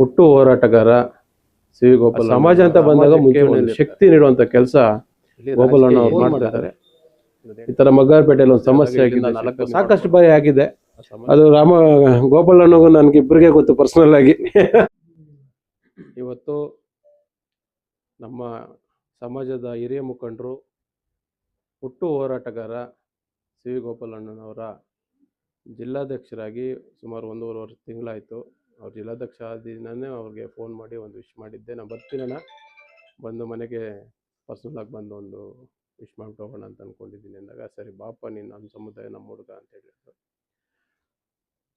ಹುಟ್ಟು ಹೋರಾಟಗಾರ C V Gopal ಸಮಾಜ ಅಂತ ಬಂದಾಗ ಮುಖ್ಯ ಶಕ್ತಿ ನೀಡುವಂತ ಕೆಲಸ ಗೋಪಾಲಣ್ಣ ಅವರು ಮಾಡ್ತಾ ಇದ್ದಾರೆ. ಈ ತರ ಮಗ್ಗಾರಪೇಟೆಯಲ್ಲಿ ಒಂದು ಸಮಸ್ಯೆ ಆಗಿದೆ. ಸಾಕಷ್ಟು ಬಾರಿ ಆಗಿದೆ. ಅದು ರಾಮ ಗೋಪಾಲ ಅಣ್ಣಗೂ ನನ್ಗೆ ಇಬ್ಬರಿಗೆ ಗೊತ್ತು ಪರ್ಸನಲ್ ಆಗಿ. ಇವತ್ತು ನಮ್ಮ ಸಮಾಜದ ಹಿರಿಯ ಮುಖಂಡರು ಹುಟ್ಟು ಹೋರಾಟಗಾರ ಸಿ ವಿ ಗೋಪಾಲಣ್ಣನವರ ಜಿಲ್ಲಾಧ್ಯಕ್ಷರಾಗಿ ಸುಮಾರು ಒಂದೂವರೆ ವರ್ಷ ತಿಂಗಳಾಯಿತು. ಅವ್ರು ಜಿಲ್ಲಾಧ್ಯಕ್ಷ ದಿನನೇ ಅವ್ರಿಗೆ ಫೋನ್ ಮಾಡಿ ಒಂದು ವಿಶ್ ಮಾಡಿದ್ದೆ. ನಾನು ಬರ್ತೀನಣ್ಣ ಬಂದು ಮನೆಗೆ ಪರ್ಸ್ನಲಾಗಿ ಬಂದು ಒಂದು ವಿಶ್ ಮಾಡ್ಬಿಟ್ಟು ಹೋಗೋಣ ಅಂತ ಅಂದ್ಕೊಂಡಿದ್ದೀನಿ ಅಂದಾಗ, ಸರಿ ಬಾಪ, ನೀನು ನಮ್ಮ ಸಮುದಾಯ ನಮ್ಮ ಹುಡುಗ ಅಂತ ಹೇಳಿದ್ರು.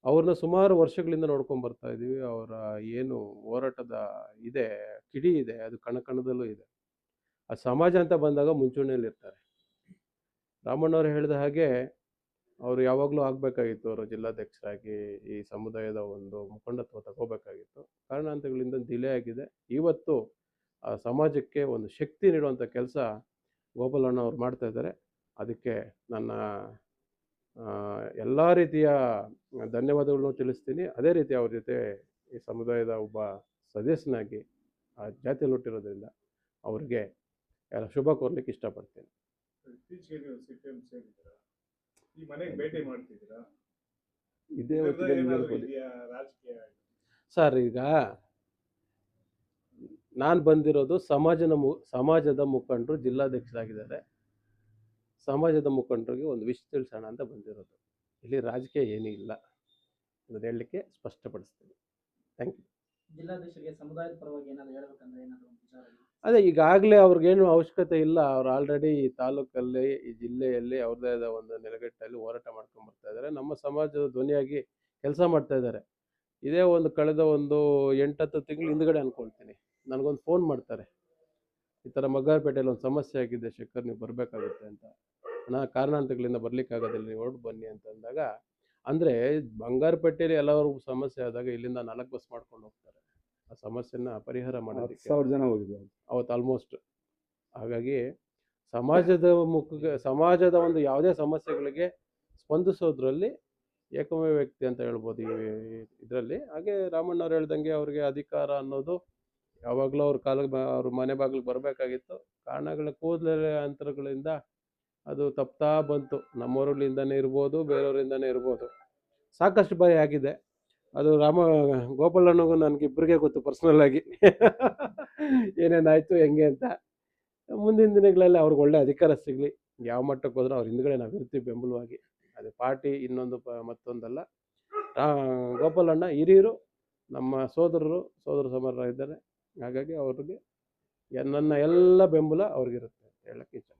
ಅವ್ರನ್ನ ಸುಮಾರು ವರ್ಷಗಳಿಂದ ನೋಡ್ಕೊಂಡು ಬರ್ತಾ ಇದ್ದೀವಿ ಅವರ ಏನು ಹೋರಾಟದ ಇದೆ, ಕಿಡಿ ಇದೆ, ಅದು ಕಣ ಕಣದಲ್ಲೂ ಇದೆ. ಆ ಸಮಾಜ ಅಂತ ಬಂದಾಗ ಮುಂಚೂಣಿಯಲ್ಲಿ ಇರ್ತಾರೆ ರಾಮಣ್ಣವ್ರು ಹೇಳಿದ ಹಾಗೆ ಅವರು ಯಾವಾಗಲೂ ಆಗಬೇಕಾಗಿತ್ತು ಅವರು ಜಿಲ್ಲಾಧ್ಯಕ್ಷರಾಗಿ ಈ ಸಮುದಾಯದ ಒಂದು ಮುಖಂಡತ್ವ ತಗೋಬೇಕಾಗಿತ್ತು. ಕಾರಣಾಂತರಗಳಿಂದ ಡಿಲೇ ಆಗಿದೆ. ಇವತ್ತು ಆ ಸಮಾಜಕ್ಕೆ ಒಂದು ಶಕ್ತಿ ನೀಡುವಂಥ ಕೆಲಸ ಗೋಪಾಲಣ್ಣ ಅವ್ರು ಮಾಡ್ತಾ ಇದ್ದಾರೆ. ಅದಕ್ಕೆ ನನ್ನ ಎಲ್ಲ ರೀತಿಯ ಧನ್ಯವಾದಗಳನ್ನು ತಿಳಿಸ್ತೀನಿ. ಅದೇ ರೀತಿ ಅವ್ರ ಜೊತೆ ಈ ಸಮುದಾಯದ ಒಬ್ಬ ಸದಸ್ಯನಾಗಿ ಆ ಜಾತಿಯಲ್ಲಿ ಹುಟ್ಟಿರೋದ್ರಿಂದ ಅವ್ರಿಗೆ ಎಲ್ಲ ಶುಭ ಕೋರ್ಲಿಕ್ಕೆ ಇಷ್ಟಪಡ್ತೀನಿ. ಈ ಮನೆಗೆ ಭೇಟಿ ಮಾಡ್ತಿದ್ದೀರಾ? ಇದೇ ಇದ್ರದ್ದು ಹೊತ್ತಿಗೆ ನಿಮ್ಗೆ ಹೇಳ್ಬೋದು. ಇದೆಯಾ ರಾಜಕೀಯ ಸರ್ ಈಗ ನಾನು ಬಂದಿರೋದು ಸಮಾಜದ ಮು ಸಮಾಜದ ಮುಖಂಡರು ಜಿಲ್ಲಾಧ್ಯಕ್ಷರಾಗಿದ್ದಾರೆ. ಸಮಾಜದ ಮುಖಂಡರಿಗೆ ಒಂದು ವಿಷಯ ತಿಳಿಸೋಣ ಅಂತ ಬಂದಿರೋದು. ಇಲ್ಲಿ ರಾಜಕೀಯ ಏನೂ ಇಲ್ಲ ಅದನ್ನು ಹೇಳಲಿಕ್ಕೆ ಸ್ಪಷ್ಟಪಡಿಸ್ತೀನಿ. Thank you. ಜಿಲ್ಲಾಧ್ಯಕ್ಷರಿಗೆ ಸಮುದಾಯದ ಪರವಾಗಿ ಏನಾದರೂ ಹೇಳಬೇಕಂದ್ರೆ ಏನಾದರೂ ಒಂದು ವಿಚಾರ? ಅದೇ ಈಗಾಗಲೇ ಅವ್ರಿಗೇನು ಅವಶ್ಯಕತೆ ಇಲ್ಲ. ಅವ್ರು ಆಲ್ರೆಡಿ ಈ ತಾಲೂಕಲ್ಲಿ, ಈ ಜಿಲ್ಲೆಯಲ್ಲಿ ಅವ್ರದ್ದೇ ಆದ ಒಂದು ನೆಲೆಗಟ್ಟಲ್ಲಿ ಹೋರಾಟ ಮಾಡ್ಕೊಂಡು ಬರ್ತಾ ಇದ್ದಾರೆ ನಮ್ಮ ಸಮಾಜದ ಧ್ವನಿಯಾಗಿ ಕೆಲಸ ಮಾಡ್ತಾ ಇದ್ದಾರೆ ಇದೇ ಒಂದು ಕಳೆದ ಒಂದು ಎಂಟತ್ತು ತಿಂಗಳು ಹಿಂದ್ಗಡೆ ಅನ್ಕೊಳ್ತೀನಿ. ನನಗೊಂದು ಫೋನ್ ಮಾಡ್ತಾರೆ. ಈ ಥರ ಮಗ್ಗಾರಪೇಟೆಯಲ್ಲಿ ಒಂದು ಸಮಸ್ಯೆ ಆಗಿದೆ ಶೇಖರ್, ನೀವು ಬರಬೇಕಾಗುತ್ತೆ ಅಂತ. ಅಣ್ಣ ಕಾರಣಾಂತಗಳಿಂದ ಬರ್ಲಿಕ್ಕಾಗೋದಿಲ್ಲ, ನೀವು ಹೊರಟು ಬನ್ನಿ ಅಂತ ಅಂದಾಗ, ಅಂದರೆ ಬಂಗಾರಪೇಟೆಯಲ್ಲಿ ಎಲ್ಲವರಿಗೂ ಸಮಸ್ಯೆ ಆದಾಗ ಇಲ್ಲಿಂದ ನಾಲ್ಕು ಬಸ್ ಮಾಡ್ಕೊಂಡು ಹೋಗ್ತಾರೆ. ಆ ಸಮಸ್ಯೆನ ಪರಿಹಾರ ಮಾಡೋದಕ್ಕೆ ಸಾವಿರ ಜನ ಹೋಗಿದ್ದಾರೆ ಅವತ್ತು ಆಲ್ಮೋಸ್ಟ್ ಹಾಗಾಗಿ ಸಮಾಜದ ಮುಖ ಸಮಾಜದ ಒಂದು ಯಾವುದೇ ಸಮಸ್ಯೆಗಳಿಗೆ ಸ್ಪಂದಿಸೋದ್ರಲ್ಲಿ ಏಕಮೇ ವ್ಯಕ್ತಿ ಅಂತ ಹೇಳ್ಬೋದು ಈ ಇದರಲ್ಲಿ. ಹಾಗೆ ರಾಮಣ್ಣವ್ರು ಹೇಳ್ದಂಗೆ ಅವ್ರಿಗೆ ಅಧಿಕಾರ ಅನ್ನೋದು ಯಾವಾಗಲೂ ಅವ್ರ ಕಾಲ ಅವ್ರ ಮನೆ ಬಾಗಿಲಿಗೆ ಬರಬೇಕಾಗಿತ್ತು. ಕಾರಣಗಳ ಕೂದಲ ಅಂತರಗಳಿಂದ ಅದು ತಪ್ತಾ ಬಂತು. ನಮ್ಮೂರಲ್ಲಿಂದನೇ ಇರ್ಬೋದು ಬೇರೆಯವರಿಂದನೇ ಇರ್ಬೋದು. ಸಾಕಷ್ಟು ಬಾರಿ ಆಗಿದೆ. ಅದು ರಾಮ ಗೋಪಾಲಣ್ಣಗೂ ನನಗೆ ಇಬ್ಬರಿಗೆ ಗೊತ್ತು ಪರ್ಸ್ನಲ್ ಆಗಿ. ಏನೇನಾಯ್ತು ಹೆಂಗೆ ಅಂತ. ಮುಂದಿನ ದಿನಗಳಲ್ಲಿ ಅವ್ರಿಗೆ ಒಳ್ಳೆ ಅಧಿಕಾರ ಸಿಗಲಿ. ಯಾವ ಮಟ್ಟಕ್ಕೆ ಹೋದ್ರೂ ಅವ್ರ ಹಿಂದ್ಗಡೆ ನಾವು ಇರ್ತೀವಿ ಬೆಂಬಲವಾಗಿ. ಅದೇ ಪಾರ್ಟಿ ಇನ್ನೊಂದು ಪ, ಮತ್ತೊಂದಲ್ಲ. ಗೋಪಾಲಣ್ಣ ಹಿರಿಯರು, ನಮ್ಮ ಸೋದರರು, ಸೋದರ ಸಮರ ಇದ್ದಾರೆ ಹಾಗಾಗಿ ಅವ್ರಿಗೆ ನನ್ನ ಎಲ್ಲ ಬೆಂಬಲ ಅವ್ರಿಗಿರುತ್ತೆ ಹೇಳಕ್ಕೆ ಇಷ್ಟ